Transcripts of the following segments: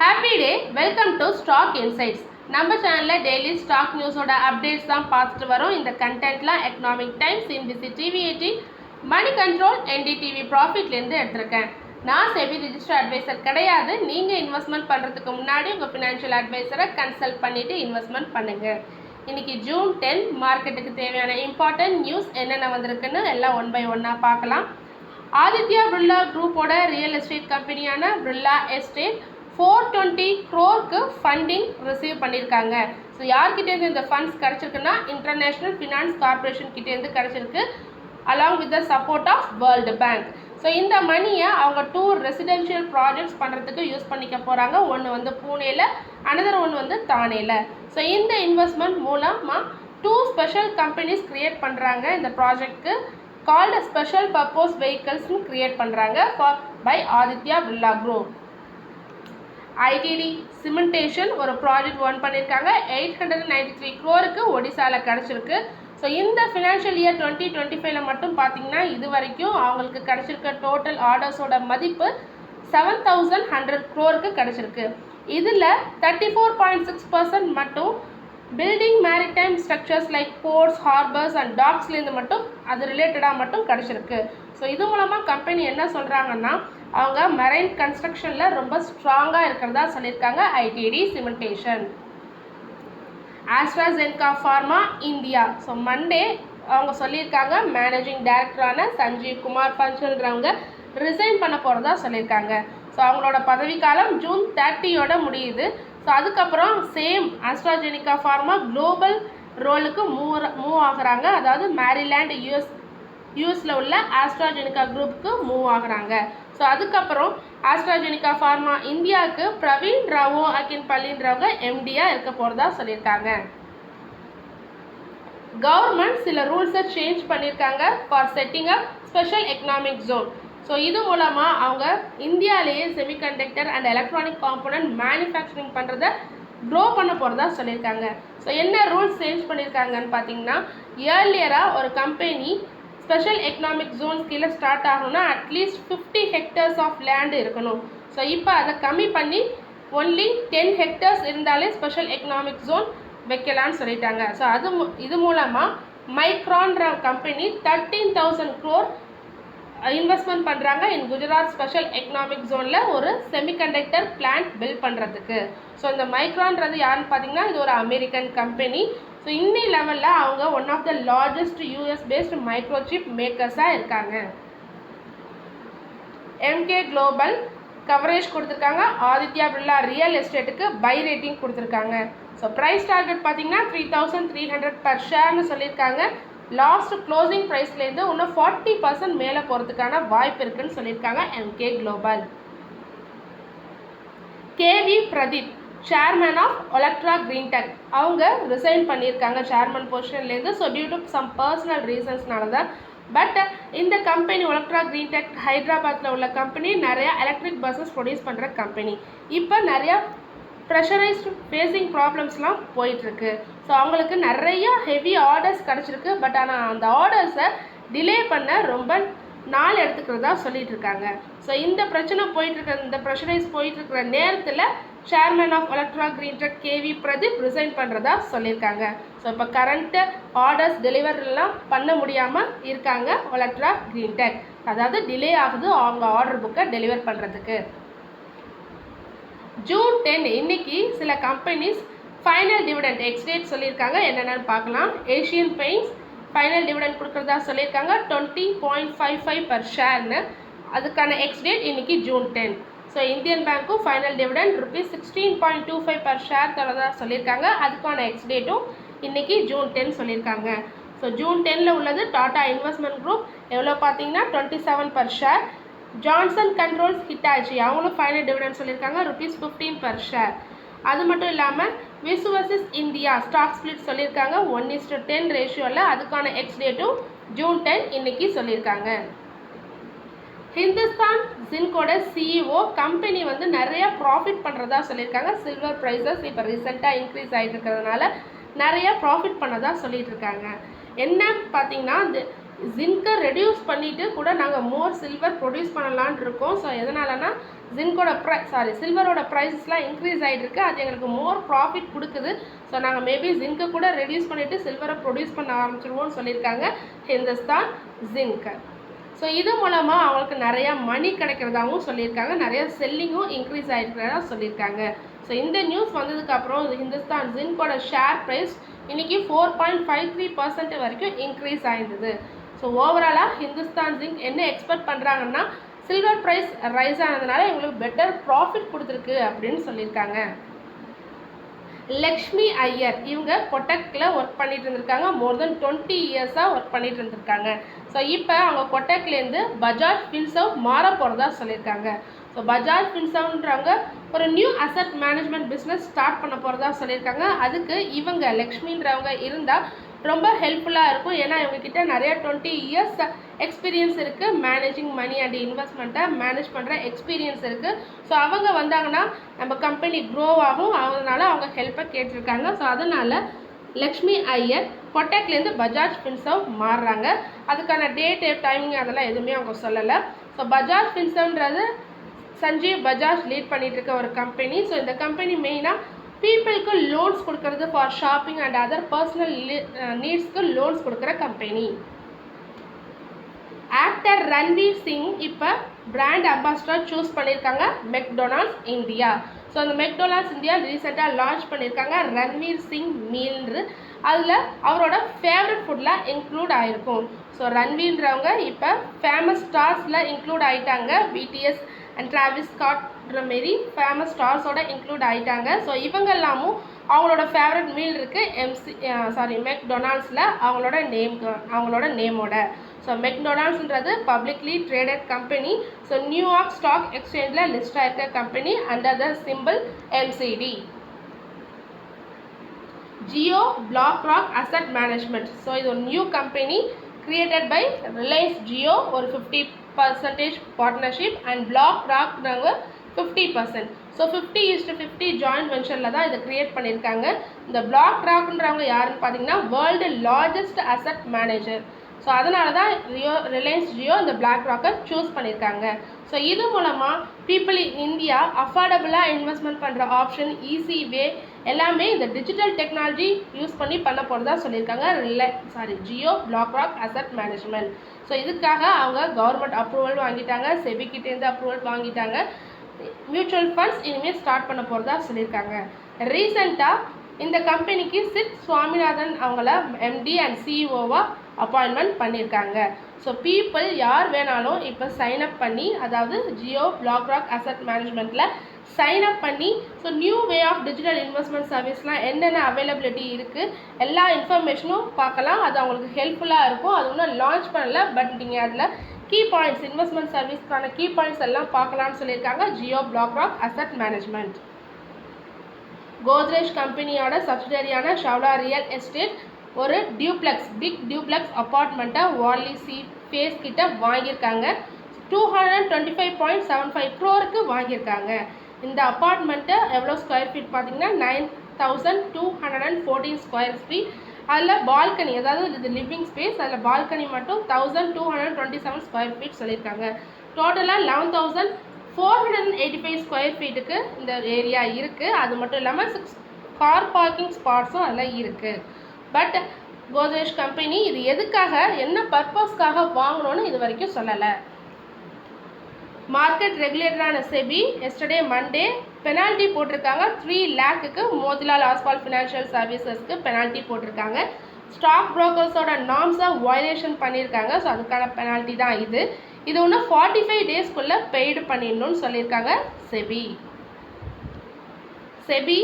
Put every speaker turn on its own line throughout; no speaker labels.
Happy day welcome to stock insights நம்ம சேனலில் daily stock நியூஸோட updates தான் பார்த்துட்டு வரோம். இந்த கண்டென்ட்லாம் Economic Times CNBC TV eighteen money control NDTV ப்ராஃபிட்லேருந்து எடுத்திருக்கேன். நான் செபி ரிஜிஸ்டர் அட்வைசர் கிடையாது. நீங்கள் இன்வெஸ்ட்மெண்ட் பண்ணுறதுக்கு முன்னாடி உங்கள் ஃபினான்ஷியல் அட்வைசரை கன்சல்ட் பண்ணிவிட்டு இன்வெஸ்ட்மெண்ட் பண்ணுங்கள் இன்றைக்கி ஜூன் டென் மார்க்கெட்டுக்கு தேவையான இம்பார்ட்டன்ட் நியூஸ் என்னென்ன வந்திருக்குன்னு எல்லாம் ஒன் பை ஒன்னாக பார்க்கலாம். ஆதித்யா பிர்லா குரூப்போட ரியல் எஸ்டேட் கம்பெனியான பிர்லா எஸ்டேட் ஃபோர் டுவெண்ட்டி க்ரோருக்கு ஃபண்டிங் ரிசீவ் பண்ணியிருக்காங்க. ஸோ யார்கிட்டேருந்து இந்த ஃபண்ட்ஸ் கிடச்சிருக்குன்னா இன்டர்நேஷ்னல் ஃபினான்ஸ் கார்பரேஷன் கிட்டேருந்து கிடச்சிருக்கு along with the support of world bank so இந்த மணியை அவங்க டூ ரெசிடென்ஷியல் ப்ராஜெக்ட்ஸ் பண்ணுறதுக்கு யூஸ் பண்ணிக்க போகிறாங்க ஒன்று வந்து பூனேல அனதர் ஒன்று வந்து தானேல. ஸோ இந்த இன்வெஸ்ட்மெண்ட் மூலமாக டூ ஸ்பெஷல் கம்பெனிஸ் க்ரியேட் பண்ணுறாங்க இந்த ப்ராஜெக்ட்க்கு கால்டு ஸ்பெஷல் பர்போஸ் வெஹிக்கல்ஸ்னு க்ரியேட் பண்ணுறாங்க for by Aditya Birla group ITD cementation ஒரு ப்ராஜெக்ட் ஒன் பண்ணியிருக்காங்க எயிட் ஹண்ட்ரட் நைன்டி த்ரீ க்ரோருக்கு ஒடிசாவில் கிடச்சிருக்கு. ஸோ இந்த ஃபினான்ஷியல் இயர் டுவெண்ட்டி டுவெண்ட்டி ஃபைவ்ல மட்டும் பார்த்தீங்கன்னா இது வரைக்கும் அவங்களுக்கு கிடச்சிருக்க டோட்டல் ஆர்டர்ஸோட மதிப்பு செவன் தௌசண்ட் ஹண்ட்ரட் க்ரோருக்கு கிடச்சிருக்கு. இதில் thirty four point six percent மட்டும் building maritime structures like ports harbours and டாக்ஸ்லேருந்து மட்டும் அது ரிலேட்டடாக மட்டும் கிடச்சிருக்கு. ஸோ இது மூலமாக கம்பெனி என்ன சொல்கிறாங்கன்னா அவங்க மெரைன் கன்ஸ்ட்ரக்ஷனில் ரொம்ப ஸ்ட்ராங்காக இருக்கிறதா சொல்லியிருக்காங்க ITD cementation AstraZeneca pharma India so Monday அவங்க சொல்லியிருக்காங்க மேனேஜிங் டைரக்டரான சஞ்சீவ் குமார் பஞ்சல்ன்றவங்க ரிசைன் பண்ண போகிறதா சொல்லியிருக்காங்க. ஸோ அவங்களோட பதவிக்காலம் ஜூன் தேர்ட்டியோட முடியுது. ஸோ அதுக்கப்புறம் சேம் ஆஸ்ட்ராஜெனிகா ஃபார்மா குளோபல் ரோலுக்கு மூவ் மூவ் ஆகுறாங்க. அதாவது மேரிலேண்ட் யூஎஸ் யூஎஸில் உள்ள ஆஸ்ட்ராஜெனிகா குரூப்புக்கு மூவ் ஆகுறாங்க. ஸோ அதுக்கப்புறம் ஆஸ்ட்ராஜெனிகா ஃபார்மா இந்தியாவுக்கு பிரவீன் ராவோ அகின் பள்ளின்றவங்க எம்டியாக இருக்க போகிறதா சொல்லியிருக்காங்க. கவர்மெண்ட் சில ரூல்ஸை சேஞ்ச் பண்ணியிருக்காங்க for setting up special economic zone so இது மூலமாக அவங்க இந்தியாவிலேயே semiconductor and electronic component manufacturing பண்ணுறத க்ரோ பண்ண போகிறதா சொல்லியிருக்காங்க. ஸோ என்ன ரூல்ஸ் சேஞ்ச் பண்ணியிருக்காங்கன்னு பார்த்தீங்கன்னா இயர்லியராக ஒரு கம்பெனி ஸ்பெஷல் எக்கனாமிக் ஜோன் கீழே ஸ்டார்ட் ஆகணும்னா at least fifty hectares of land இருக்கணும். ஸோ இப்போ அதை கம்மி பண்ணி ஒன்லி டென் ஹெக்டர்ஸ் இருந்தாலே ஸ்பெஷல் எக்கனாமிக் ஜோன் வைக்கலான்னு சொல்லிட்டாங்க. ஸோ அது இது மூலமாக மைக்ரான்ற company thirteen thousand crore investment பண்ணுறாங்க இன் குஜராத் ஸ்பெஷல் எக்கனாமிக் ஜோனில் ஒரு செமிகண்டக்டர் பிளான்ட் பில்ட் பண்ணுறதுக்கு ஸோ இந்த மைக்ரான்றது யாருன்னு பார்த்தீங்கன்னா இது ஒரு அமெரிக்கன் கம்பெனி ஸோ இன்னி லெவலில் அவங்க one of the largest US based microchip மேக்கர்ஸாக இருக்காங்க. எம்கே குளோபல் கவரேஜ் கொடுத்துருக்காங்க. ஆதித்யா பிர்லா ரியல் எஸ்டேட்டுக்கு பை ரேட்டிங் கொடுத்துருக்காங்க. ஸோ ப்ரைஸ் டார்கெட் பார்த்தீங்கன்னா three thousand three hundred per ஷேர்னு சொல்லியிருக்காங்க. லாஸ்ட் க்ளோசிங் ப்ரைஸ்லேருந்து இன்னும் ஃபார்ட்டி பர்சன்ட் மேலே போகிறதுக்கான வாய்ப்பு இருக்குன்னு சொல்லியிருக்காங்க MK global KV Pradeep chairman of Olectra green tech அவங்க ரிசைன் பண்ணியிருக்காங்க chairman பொசிஷன்லேருந்து so due to some personal ரீசன்ஸ்னால தான் பட் இந்த கம்பெனி ஒலக்ட்ரா கிரீன் டெக் ஹைதராபாத்தில் உள்ள கம்பெனி நிறையா எலக்ட்ரிக் பஸ்ஸஸ் ப்ரொடியூஸ் பண்ணுற கம்பெனி இப்போ நிறையா ப்ரெஷரைஸ்டு ஃபேஸிங் ப்ராப்ளம்ஸ்லாம் போயிட்டுருக்கு ஸோ அவங்களுக்கு நிறைய ஹெவி ஆர்டர்ஸ் கிடச்சிருக்கு. பட் ஆனால் அந்த ஆர்டர்ஸை டிலே பண்ண ரொம்ப நாள் எடுத்துக்கிறதா சொல்லிட்டு இருக்காங்க ஸோ இந்த பிரச்சனை போயிட்டு இந்த ப்ரெஷரைஸ் போயிட்டு இருக்கிற நேரத்தில் chairman of Olectra green tech KV Pradeep resign பண்ணுறதா சொல்லியிருக்காங்க. ஸோ இப்போ கரண்ட்டு ஆர்டர்ஸ் டெலிவரிலாம் பண்ண முடியாமல் இருக்காங்க ஒலக்ட்ரா கிரீன் டெக் அதாவது டிலே ஆகுது அவங்க ஆர்டர் புக்கை டெலிவர் பண்ணுறதுக்கு ஜூன் டென் இன்னைக்கு சில கம்பெனிஸ் ஃபைனல் டிவிடெண்ட் எக்ஸ்டேட் சொல்லியிருக்காங்க. என்னென்னு பார்க்கலாம். ஏஷியன் பெயிண்ட்ஸ் ஃபைனல் டிவிடெண்ட் கொடுக்குறதா சொல்லியிருக்காங்க. Twenty point five five per ஷேர்னு அதுக்கான எக்ஸ் டேட் இன்றைக்கி June ten so Indian பேங்க்கும் final dividend rupees sixteen point two five per share தரதா சொல்லியிருக்காங்க. அதுக்கான எக்ஸ் டேட்டும் ஜூன் டென் சொல்லியிருக்காங்க. ஸோ ஜூன் டெனில் உள்ளது டாடா இன்வெஸ்ட்மெண்ட் குரூப் எவ்வளோ பார்த்தீங்கன்னா? Twenty seven per share Johnson controls Hitachi அவங்களும் ஃபைனல் டிவிடெண்ட் சொல்லியிருக்காங்க. ருபீஸ் ஃபிஃப்டீன் பர் ஷேர் அது மட்டும் இல்லாமல் விசுவசிஸ் இந்தியா ஸ்டாக் ஸ்பிளிட் சொல்லியிருக்காங்க. ஒன் இஸ் டு டென் ரேஷியோவில் அதுக்கான எக்ஸ் டேட்டும் ஜூன் டென் இன்னைக்கு சொல்லியிருக்காங்க. ஹிந்துஸ்தான் ஜின்கோட சிஇஓ கம்பெனி வந்து நிறைய ப்ராஃபிட் பண்ணுறதா சொல்லியிருக்காங்க. சில்வர் ப்ரைஸஸ் இப்போ ரீசெண்டாக இன்க்ரீஸ் ஆகிட்டு இருக்கிறதுனால நிறைய ப்ராஃபிட் பண்ணதா சொல்லிட்டு இருக்காங்க என்ன பார்த்தீங்கன்னா இந்த ஜிங்கை ரெடியூஸ் பண்ணிவிட்டு கூட நாங்கள் மோர் சில்வர் ப்ரொடியூஸ் பண்ணலான்னு இருக்கோம். ஸோ எதனாலனா ஜின்கோட ப்ரை சாரி சில்வரோட ப்ரைஸஸ்லாம் இன்க்ரீஸ் ஆகிட்டுருக்கு அது எங்களுக்கு மோர் ப்ராஃபிட் கொடுக்குது. ஸோ நாங்கள் மேபி ஜிங்கை கூட ரெடியூஸ் பண்ணிவிட்டு சில்வரை ப்ரொடியூஸ் பண்ண ஆரம்பிச்சிருவோம்னு சொல்லியிருக்காங்க. ஹிந்துஸ்தான் ஜிங்க் ஸோ இது மூலமாக அவங்களுக்கு நிறையா மணி கிடைக்கிறதாகவும் சொல்லியிருக்காங்க. நிறைய செல்லிங்கும் இன்க்ரீஸ் ஆகிருக்கிறதா சொல்லியிருக்காங்க. ஸோ இந்த நியூஸ் வந்ததுக்கப்புறம் ஹிந்துஸ்தான் ஜின்கோட ஷேர் ப்ரைஸ் இன்றைக்கி four point five three percent வரைக்கும் இன்க்ரீஸ் ஆயிருந்தது. ஸோ ஓவராலாக ஹிந்துஸ்தான் ஜிங்க் என்ன எக்ஸ்பெக்ட் பண்ணுறாங்கன்னா சில்வர் ப்ரைஸ் ரைஸ் ஆனதுனால இவங்களுக்கு பெட்டர் ப்ராஃபிட் கொடுத்துருக்கு அப்படின்னு சொல்லியிருக்காங்க. லக்ஷ்மி ஐயர் இவங்க கொட்டக்கில் ஒர்க் பண்ணிட்டு இருந்திருக்காங்க. மோர் தென் டுவெண்ட்டி இயர்ஸாக ஒர்க் பண்ணிட்டு இருந்திருக்காங்க. ஸோ இப்போ அவங்க கொட்டக்லேருந்து பஜாஜ் ஃபின்சவ் மாற போகிறதா சொல்லியிருக்காங்க. ஸோ பஜாஜ் ஃபின்சவ்ன்றவங்க ஒரு new asset management business start பண்ண போகிறதா சொல்லியிருக்காங்க. அதுக்கு இவங்க லக்ஷ்மின்றவங்க இருந்தால் ரொம்ப ஹெல்ப்ஃபுல்லாக இருக்கும். ஏன்னா இவங்கக்கிட்ட நிறைய டுவெண்ட்டி இயர்ஸ் எக்ஸ்பீரியன்ஸ் இருக்குது மேனேஜிங் மணி அண்ட் இன்வெஸ்ட்மெண்ட்டை மேனேஜ் பண்ணுற எக்ஸ்பீரியன்ஸ் இருக்குது ஸோ அவங்க வந்தாங்கன்னா நம்ம கம்பெனி க்ரோ ஆகும். அதனால அவங்க ஹெல்ப்பை கேட்டிருக்காங்க. ஸோ அதனால் லக்ஷ்மி ஐயர் கொட்டேக்லேருந்து பஜாஜ் ஃபின்சவ் மாறுறாங்க. அதுக்கான டேட் டைமிங் அதெல்லாம் எதுவுமே அவங்க சொல்லலை. ஸோ பஜாஜ் ஃபின்சவ்ன்றது சஞ்சீவ் பஜாஜ் லீட் பண்ணிகிட்ருக்க இருக்க ஒரு கம்பெனி ஸோ இந்த கம்பெனி மெயினாக பீப்புளுக்கு லோன்ஸ் கொடுக்கறது for shopping and other personal நீட்ஸ்க்கு loans கொடுக்குற கம்பெனி ஆக்டர் ரன்வீர் சிங் இப்போ பிராண்ட் அம்பாசிடர் சூஸ் பண்ணியிருக்காங்க மெக்டொனால்ட்ஸ் இந்தியா ஸோ அந்த மெக்டொனால்ட்ஸ் இந்தியா ரீசெண்டாக லான்ச் பண்ணியிருக்காங்க ரன்வீர் சிங் மீல்ன்று அதில் அவரோட ஃபேவரட் ஃபுட்டில் இன்க்ளூட் ஆகிருக்கும் ஸோ ரன்வீர்ன்றவங்க இப்போ ஃபேமஸ் ஸ்டார்ஸில் இன்க்ளூட் ஆகிட்டாங்க பிடிஎஸ் அண்ட் டிராவிஸ் ஸ்காட் மாரி ஃபேமஸ் ஸ்டார்ஸோட இன்க்ளூட் ஆகிட்டாங்க ஸோ இவங்க எல்லாமும் அவங்களோட ஃபேவரட் மீல் இருக்குது எம்சி சாரி மெக்டொனால்ட்ஸில் அவங்களோட நேம் அவங்களோட நேமோட so மெக்டொனால்ட்ஸ்ன்றது publicly traded company so New York stock எக்ஸ்சேஞ்சில் list ஆகிருக்க company under the symbol MCD Jio BlackRock asset management so இது ஒரு new company created by Reliance Jio ஒரு fifty percentage partnership and black நாங்கள் fifty percent so fifty is to fifty joint வென்ச்சரில் தான் இதை கிரியேட் பண்ணியிருக்காங்க. இந்த பிளாக் ராக்ன்றவங்க யாருன்னு பார்த்தீங்கன்னா world largest asset manager so அதனால தான் ரியோ ரிலையன்ஸ் ஜியோ இந்த பிளாக் ராக்கை சூஸ் பண்ணியிருக்காங்க. ஸோ இது மூலமாக பீப்புள் இன் இந்தியா அஃபோர்டபுளாக இன்வெஸ்ட்மெண்ட் பண்ணுற ஆப்ஷன் ஈஸி வே எல்லாமே இந்த டிஜிட்டல் டெக்னாலஜி யூஸ் பண்ணி பண்ண போகிறதா சொல்லியிருக்காங்க. Rely sorry Jio BlackRock asset management so இதுக்காக அவங்க கவர்மெண்ட் அப்ரூவல் வாங்கிட்டாங்க. செபிக்கிட்டேருந்து அப்ரூவல் வாங்கிட்டாங்க. மியூச்சுவல் ஃபண்ட்ஸ் இனிமேல் ஸ்டார்ட் பண்ண போகிறதா சொல்லியிருக்காங்க. ரீசெண்டாக இந்த கம்பெனிக்கு சித் சுவாமிநாதன் அவங்கள எம்டி அண்ட் சிஇஓவாக அப்பாயின்மெண்ட் பண்ணியிருக்காங்க. ஸோ பீப்புள் யார் வேணாலும் இப்போ சைன் அப் பண்ணி அதாவது ஜியோ பிளாக் ராக் அசட் மேனேஜ்மெண்ட்டில் சைன் அப் பண்ணி so new way of digital investment சர்வீஸ்லாம் என்னென்ன அவைலபிலிட்டி இருக்குது எல்லா இன்ஃபர்மேஷனும் பார்க்கலாம். அது அவங்களுக்கு ஹெல்ப்ஃபுல்லாக இருக்கும். அது இன்னும் லான்ச் பண்ணல பட் நீங்கள் அதில் கீ பாயிண்ட்ஸ் இன்வெஸ்ட்மெண்ட் சர்வீஸ்க்கான கீ பாயிண்ட்ஸ் எல்லாம் பார்க்கலாம்னு சொல்லியிருக்காங்க. Jio BlackRock asset management Godrej கம்பெனியோட சப்சிடரியான ஷவ்லா ரியல் எஸ்டேட் ஒரு டியூப்ளெக்ஸ் பிக் டியூப்ளெக்ஸ் அப்பார்ட்மெண்ட்டை வார்லி சி ஃபேஸ் கிட்ட வாங்கியிருக்காங்க. Two hundred twenty five point seven five க்ரோருக்கு வாங்கியிருக்காங்க. இந்த அப்பார்ட்மெண்ட்டு எவ்வளோ ஸ்கொயர் ஃபீட் பார்த்தீங்கன்னா nine thousand two hundred and fourteen square feet அதில் பால்கனி அதாவது இது லிவிங் ஸ்பேஸ் அதில் பால்கனி மட்டும் thousand two hundred twenty seven square feet சொல்லியிருக்காங்க. டோட்டலாக eleven thousand four hundred and eighty five square ஃபீட்டுக்கு இந்த ஏரியா இருக்குது அது மட்டும் இல்லாமல் சிக்ஸ் கார் பார்க்கிங் ஸ்பாட்ஸும் அதில் இருக்குது பட் கோத்ரேஜ் கம்பெனி இது எதுக்காக என்ன பர்பஸ்க்காக வாங்கணும்னு இது வரைக்கும் சொல்லலை. மார்க்கெட் ரெகுலேட்டரான செபி எஸ்டர்டே மண்டே பெனால்ட்டி போட்டிருக்காங்க. த்ரீ லேக்குக்கு மோதிலால் ஆஸ்பால் ஃபினான்ஷியல் சர்வீசஸ்க்கு பெனால்ட்டி போட்டிருக்காங்க. ஸ்டாக் புரோக்கர்ஸோட நார்ம்ஸை வயலேஷன் பண்ணியிருக்காங்க. ஸோ அதுக்கான பெனால்ட்டி தான் இது. இது ஒன்று ஃபார்ட்டி ஃபைவ் டேஸ்க்குள்ளே பெய்டு பண்ணிடணும்னு சொல்லியிருக்காங்க SEBI. SEBI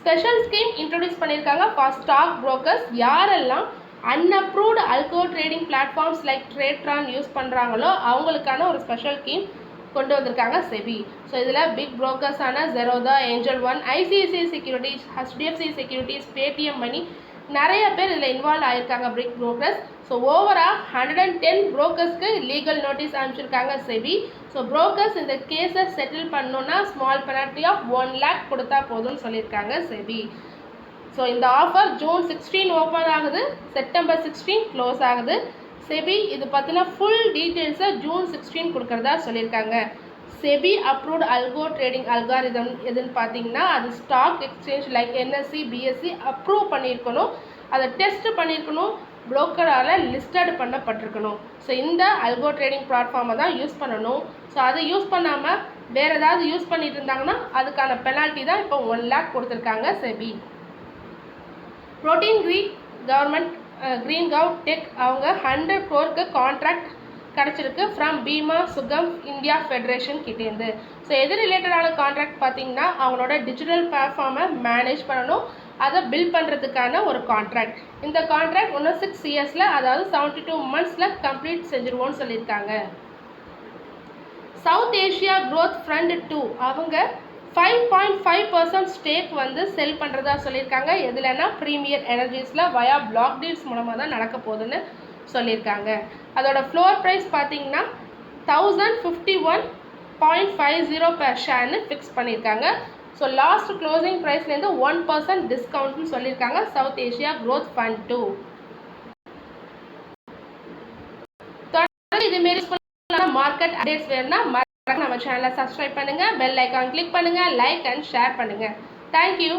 special scheme introduce பண்ணியிருக்காங்க ஃபார் ஸ்டாக் புரோக்கர்ஸ் யாரெல்லாம் unapproved algo trading platforms like Tradetron use பண்ணுறாங்களோ அவங்களுக்கான ஒரு ஸ்பெஷல் ஸ்கீம் கொண்டு வந்திருக்காங்க செபி. ஸோ இதில் big புரோக்கர்ஸான Zerodha angel one ICICI securities HDFC securities Paytm money நிறைய பேர் இதில் இன்வால்வ் ஆயிருக்காங்க பிக் புரோக்கர்ஸ் ஸோ ஓவராக ஹண்ட்ரட் அண்ட் டென் புரோக்கர்ஸ்க்கு லீகல் நோட்டீஸ் அனுப்பிச்சிருக்காங்க செபி. ஸோ புரோக்கர்ஸ் இந்த கேஸை செட்டில் பண்ணணுன்னா small penalty of one lakh கொடுத்தா போதும்னு சொல்லியிருக்காங்க செபி. ஸோ இந்த ஆஃபர் ஜூன் சிக்ஸ்டீன் ஓப்பன் ஆகுது. செப்டம்பர் சிக்ஸ்டீன் க்ளோஸ் ஆகுது. செபி இது பற்றின ஃபுல் டீட்டெயில்ஸை ஜூன் சிக்ஸ்டீன் கொடுக்குறதா சொல்லியிருக்காங்க. SEBI approved algo trading algorithm எதுன்னு பார்த்தீங்கன்னா அது stock exchange like NSE BSE approve பண்ணியிருக்கணும். அதை டெஸ்ட் பண்ணியிருக்கணும். புரோக்கரால் லிஸ்டட் பண்ணப்பட்டிருக்கணும். ஸோ இந்த அல்கோ ட்ரேடிங் பிளாட்ஃபார்மை தான் யூஸ் பண்ணணும். ஸோ அதை யூஸ் பண்ணாமல் வேறு ஏதாவது யூஸ் பண்ணிட்டு இருந்தாங்கன்னா அதுக்கான பெனால்ட்டி தான் இப்போ ஒன் லேக் கொடுத்துருக்காங்க செபி. ப்ரோட்டீன் க்ரீக் கவர்மெண்ட் க்ரீன் கவ் டெக் அவங்க ஹண்ட்ரட் க்ரோருக்கு கான்ட்ராக்ட் கிடச்சிருக்கு from Bima Sugam India federation கிட்டேருந்து ஸோ எது ரிலேட்டடான கான்ட்ராக்ட் பார்த்தீங்கன்னா அவங்களோட டிஜிட்டல் பிளாட்ஃபார்மை மேனேஜ் பண்ணணும். அதை பில் பண்ணுறதுக்கான ஒரு கான்ட்ராக்ட் இந்த கான்ட்ராக்ட் ஒன்று சிக்ஸ் இயர்ஸில் அதாவது செவன்ட்டி டூ மந்த்ஸில் கம்ப்ளீட் செஞ்சுருவோன்னு சொல்லியிருக்காங்க. South Asia growth fund two அவங்க five point five percent stake வந்து செல் பண்ணுறதா சொல்லியிருக்காங்க. எதுலன்னா ப்ரீமியர் எனர்ஜிஸில் வயா பிளாக் டீல்ஸ் மூலமாக தான் நடக்க போகுதுன்னு சொல்லியிருக்காங்க. அதோட ஃப்ளோர் ப்ரைஸ் பார்த்தீங்கன்னா thousand fifty one point five zero per ஷேர்னு fix பண்ணியிருக்காங்க. ஸோ லாஸ்ட் க்ளோசிங் ப்ரைஸ்லேருந்து ஒன் பர்சன்ட் டிஸ்கவுண்ட்னு சொல்லியிருக்காங்க. South Asia growth fund two இதுமாரி மார்க்கெட் அப்டேட்ஸ் வேணும்னா நம்ம சேனலை சப்ஸ்கிரைப் பண்ணுங்கள் பெல் ஐக்கான் கிளிக் பண்ணுங்கள் லைக் அண்ட் ஷேர் பண்ணுங்கள் தேங்க்யூ